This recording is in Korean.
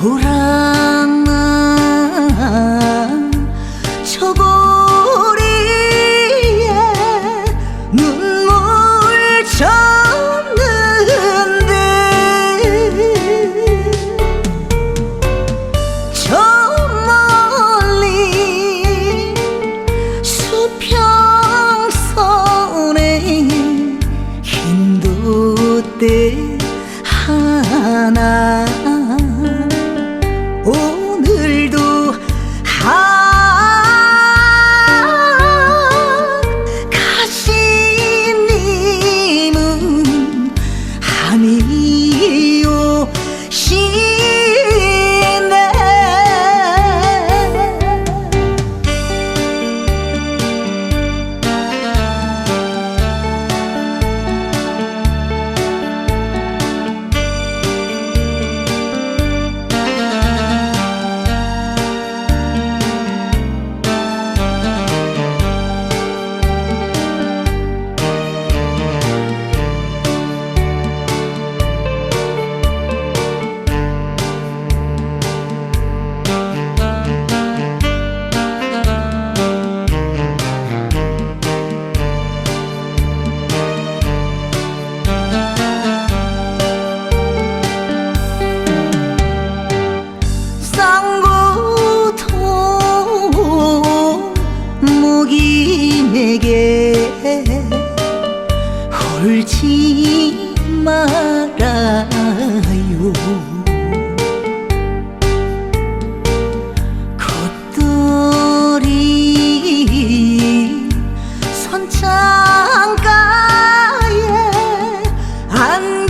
노란 저고리에 눈물 젖는데 저 멀리 수평선에 흰 돛대 하나 你哟，心。 내게 울지 말아요. 꽃들이 선창가에 안